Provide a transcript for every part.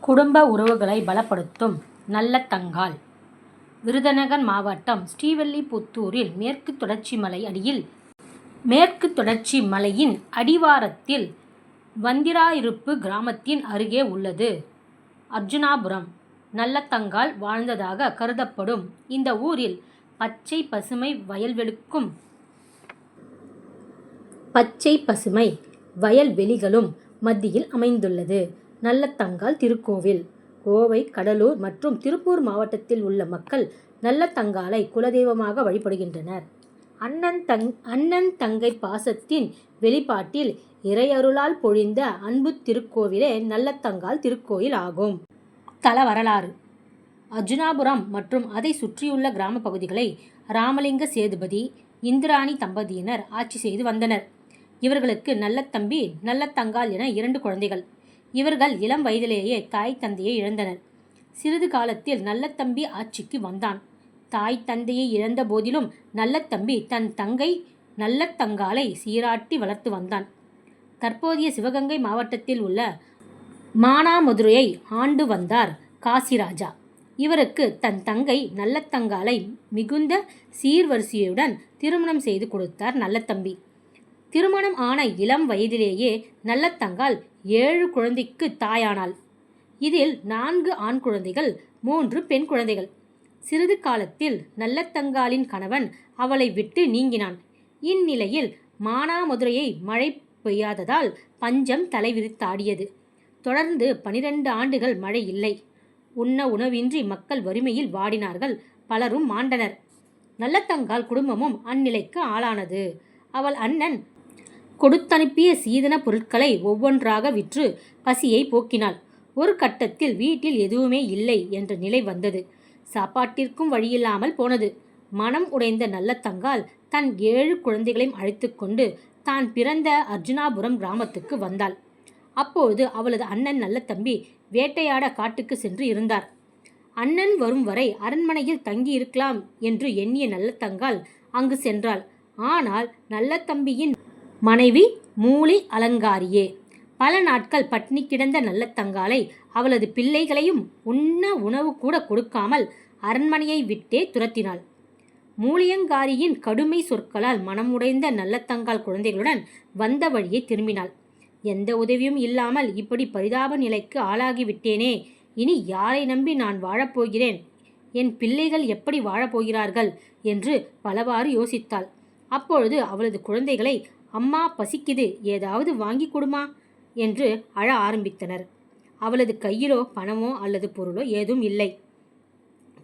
குடும்ப உறவுகளை பலப்படுத்தும். நல்லத்தங்காள் விருதுநகர் மாவட்டம் ஸ்ரீவல்லிபுத்தூரில் மேற்கு தொடர்ச்சி மலை அடியில் மேற்கு தொடர்ச்சி மலையின் அடிவாரத்தில் வந்திராயிருப்பு கிராமத்தின் அருகே உள்ளது. அர்ஜுனாபுரம். நல்லத்தங்கால் வாழ்ந்ததாக கருதப்படும். இந்த ஊரில் பச்சை பசுமை வயல்வெளிக்கும் பச்சை பசுமை வயல்வெளிகளும் மத்தியில் அமைந்துள்ளது. நல்லத்தங்கால் திருக்கோவில். கோவை கடலூர் மற்றும் திருப்பூர் மாவட்டத்தில் உள்ள மக்கள் நல்லத்தங்காலை குலதெய்வமாக வழிபடுகின்றனர். அண்ணன் தங் அண்ணன் தங்கை பாசத்தின் வெளிப்பாட்டில் இறையருளால் பொழிந்த அன்பு திருக்கோவிலே நல்லத்தங்கால் திருக்கோயில் ஆகும். தல வரலாறு. அர்ஜுனாபுரம் மற்றும் அதை சுற்றியுள்ள கிராம பகுதிகளை ராமலிங்க சேதுபதி இந்திராணி தம்பதியினர் ஆட்சி செய்து வந்தனர். இவர்களுக்கு நல்லத்தம்பி நல்லத்தங்கால் என இரண்டு குழந்தைகள். இவர்கள் இளம் வயதிலேயே தாய் தந்தையை இழந்தனர். சிறிது காலத்தில் நல்லத்தம்பி ஆட்சிக்கு வந்தான். தாய் தந்தையை இழந்த போதிலும் நல்லத்தம்பி தன் தங்கை நல்லத்தங்காலை சீராட்டி வளர்த்து வந்தான். தற்போதைய சிவகங்கை மாவட்டத்தில் உள்ள மானாமதுரையை ஆண்டு வந்தார் காசிராஜா. இவருக்கு தன் தங்கை நல்லத்தங்காலை மிகுந்த சீர்வரிசையுடன் திருமணம் செய்து கொடுத்தார் நல்லத்தம்பி திருமணம் ஆன இளம் வயதிலேயே நல்லத்தங்கால் ஏழு குழந்தைக்கு தாயானாள். இதில் நான்கு ஆண் குழந்தைகள் மூன்று பெண் குழந்தைகள். சிறிது காலத்தில் நல்லத்தங்காலின் கணவன் அவளை விட்டு நீங்கினான். இந்நிலையில் மானாமதுரையை மழை பெய்யாததால் பஞ்சம் தலைவிரித்தாடியது. தொடர்ந்து பனிரெண்டு ஆண்டுகள் மழை இல்லை. உண்ண உணவின்றி மக்கள் வறுமையில் வாடினார்கள். பலரும் மாண்டனர். நல்லத்தங்கால் குடும்பமும் அந்நிலைக்கு ஆளானது. அவள் அண்ணன் கொடுத்தனுப்பிய சீதன பொருட்களை ஒவ்வொன்றாக விற்று பசியை போக்கினாள். ஒரு கட்டத்தில் வீட்டில் எதுவுமே இல்லை என்ற நிலை வந்தது. சாப்பாட்டிற்கும் வழியில்லாமல் போனது. மனம் உடைந்த நல்லத்தங்கால் தன் ஏழு குழந்தைகளையும் அழைத்துக்கொண்டு தான் பிறந்த அர்ஜுனாபுரம் கிராமத்துக்கு வந்தாள். அப்போது அவளது அண்ணன் நல்லத்தம்பி வேட்டையாட காட்டுக்கு சென்று இருந்தார். அண்ணன் வரும் வரை அரண்மனையில் தங்கி இருக்கலாம் என்று எண்ணிய நல்லத்தங்கால் அங்கு சென்றாள். ஆனால் நல்லத்தம்பியின் மனைவி மூலி அலங்காரியே. பல நாட்கள் பட்னி கிடந்த நல்லத்தங்காலை அவளது பிள்ளைகளையும் உண்ண உணவு கூட கொடுக்காமல் அரண்மனையை விட்டே துரத்தினாள். மூலியங்காரியின் கடுமை சொற்களால் மனமுடைந்த நல்லத்தங்கால் குழந்தைகளுடன் வந்த வழியை திரும்பினாள். எந்த உதவியும் இல்லாமல் இப்படி பரிதாப நிலைக்கு ஆளாகிவிட்டேனே இனி யாரை நம்பி நான் வாழப்போகிறேன் என் பிள்ளைகள் எப்படி வாழப்போகிறார்கள் என்று பலவாறு யோசித்தாள். அப்பொழுது அவளது குழந்தைகளை அம்மா பசிக்குது ஏதாவது வாங்கி கொடுமா? என்று அழ ஆரம்பித்தனர். அவளது கையிலோ பணமோ அல்லது பொருளோ ஏதும் இல்லை.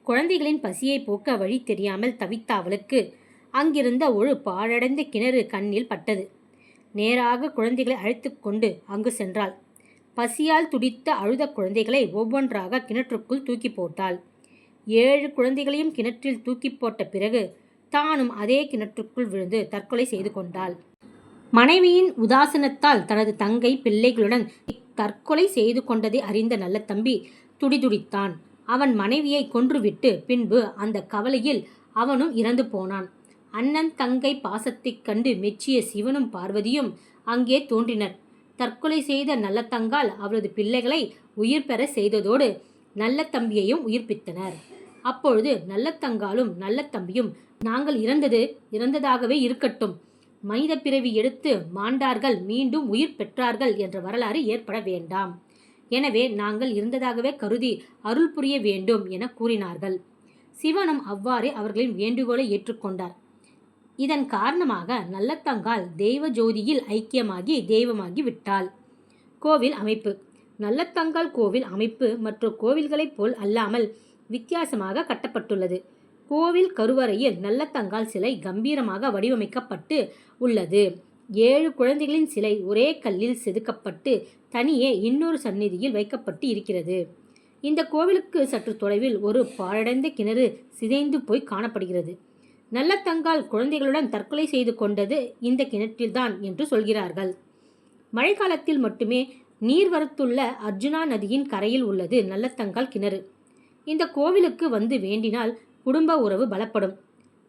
குழந்தைகளின் பசியை போக்க வழி தெரியாமல் தவித்த அவளுக்கு அங்கிருந்த ஒரு பாழடைந்த கிணறு கண்ணில் பட்டது. நேராக குழந்தைகளை அழைத்து கொண்டு அங்கு சென்றாள். பசியால் துடித்த அழுத குழந்தைகளை ஒவ்வொன்றாக கிணற்றுக்குள் தூக்கி போட்டாள். ஏழு குழந்தைகளையும் கிணற்றில் தூக்கி போட்ட பிறகு தானும் அதே கிணற்றுக்குள் விழுந்து தற்கொலை செய்து கொண்டாள். மனைவியின் உதாசனத்தால் தனது தங்கை பிள்ளைகளுடன் தற்கொலை செய்து கொண்டதை அறிந்த நல்ல தம்பி துடிதுடித்தான். அவன் மனைவியை கொன்றுவிட்டு பின்பு அந்த கவலையில் அவனும் இறந்து போனான். அண்ணன் தங்கை பாசத்தைக் கண்டு மெச்சிய சிவனும் பார்வதியும் அங்கே தோன்றினர். தற்கொலை செய்த நல்லத்தங்கால் அவரது பிள்ளைகளை உயிர் பெற செய்ததோடு நல்ல தம்பியையும் உயிர்ப்பித்தனர். அப்பொழுது நல்லத்தங்காலும் நல்ல தம்பியும் நாங்கள் இறந்தது இறந்ததாகவே இருக்கட்டும். மனித பிறவி எடுத்து மாண்டார்கள் மீண்டும் உயிர் பெற்றார்கள் என்ற வரலாறு ஏற்பட வேண்டாம். எனவே நாங்கள் இருந்ததாகவே கருதி அருள் புரிய வேண்டும் என கூறினார்கள். சிவனும் அவ்வாறே அவர்களின் வேண்டுகோளை ஏற்றுக்கொண்டார். இதன் காரணமாக நல்லத்தங்கால் தெய்வ ஜோதியில் ஐக்கியமாகி தெய்வமாகி விட்டாள். கோவில் அமைப்பு. நல்லத்தங்கால் கோவில் அமைப்பு மற்ற கோவில்களைப் போல் அல்லாமல் வித்தியாசமாக கட்டப்பட்டுள்ளது. கோவில் கருவறையில் நல்லத்தங்கால் சிலை கம்பீரமாக வடிவமைக்கப்பட்டு உள்ளது. ஏழு குழந்தைகளின் சிலை ஒரே கல்லில் செதுக்கப்பட்டு தனியே இன்னொரு சந்நிதியில் வைக்கப்பட்டு இருக்கிறது. இந்த கோவிலுக்கு சற்று தொலைவில் ஒரு பாழடைந்த கிணறு சிதைந்து போய் காணப்படுகிறது. நல்லத்தங்கால் குழந்தைகளுடன் தற்கொலை செய்து கொண்டது இந்த கிணற்றில்தான் என்று சொல்கிறார்கள். மழைக்காலத்தில் மட்டுமே நீர்வரத்துள்ள அர்ஜுனா நதியின் கரையில் உள்ளது நல்லத்தங்கால் கிணறு. இந்த கோவிலுக்கு வந்து வேண்டினால் குடும்ப உறவு பலப்படும்.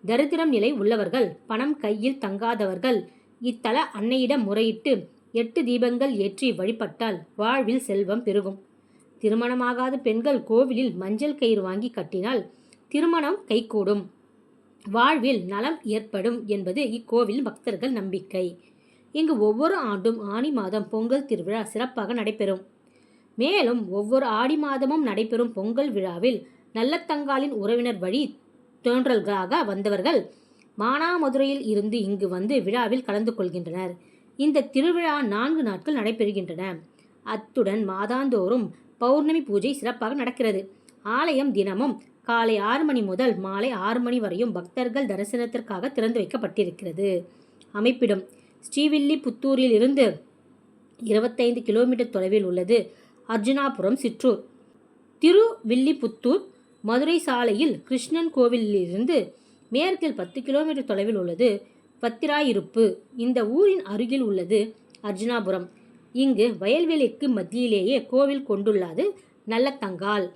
தரித்திரம் நிலை உள்ளவர்கள் பணம் கையில் தங்காதவர்கள் இத்தல அன்னையிடம் முறையிட்டு எட்டு தீபங்கள் ஏற்றி வழிபட்டால் வாழ்வில் செல்வம் பெருகும். திருமணமாகாத பெண்கள் கோவிலில் மஞ்சள் கயிறு வாங்கி கட்டினால் திருமணம் கைகூடும். வாழ்வில் நலம் ஏற்படும் என்பது இக்கோவில் பக்தர்கள் நம்பிக்கை. இங்கு ஒவ்வொரு ஆண்டும் ஆனி மாதம் பொங்கல் திருவிழா சிறப்பாக நடைபெறும். மேலும் ஒவ்வொரு ஆடி மாதமும் நடைபெறும் பொங்கல் விழாவில் நல்லத்தங்காலின் உறவினர் வழி தோன்றல்களாக வந்தவர்கள் மானாமதுரையில் இருந்து இங்கு வந்து விழாவில் கலந்து கொள்கின்றனர். இந்த திருவிழா நான்கு நாட்கள் நடைபெறுகின்றன. அத்துடன் மாதாந்தோறும் பௌர்ணமி பூஜை சிறப்பாக நடக்கிறது. ஆலயம் தினமும் காலை ஆறு மணி முதல் மாலை ஆறு மணி வரையும் பக்தர்கள் தரிசனத்திற்காக திறந்து வைக்கப்பட்டிருக்கிறது. அமைப்பிடம் ஸ்ரீவில்லிபுத்தூரில் இருந்து இருபத்தைந்து கிலோமீட்டர் தொலைவில் உள்ளது அர்ஜுனாபுரம் சிற்றூர். திருவில்லிபுத்தூர் மதுரை சாலையில் கிருஷ்ணன் கோவிலிலிருந்து மேற்கில் பத்து கிலோமீட்டர் தொலைவில் உள்ளது பத்திராயிருப்பு. இந்த ஊரின் அருகில் உள்ளது அர்ஜுனாபுரம். இங்கு வயல்வெளிக்கு மத்தியிலேயே கோவில் கொண்டுள்ளது நல்லத்தங்கால்.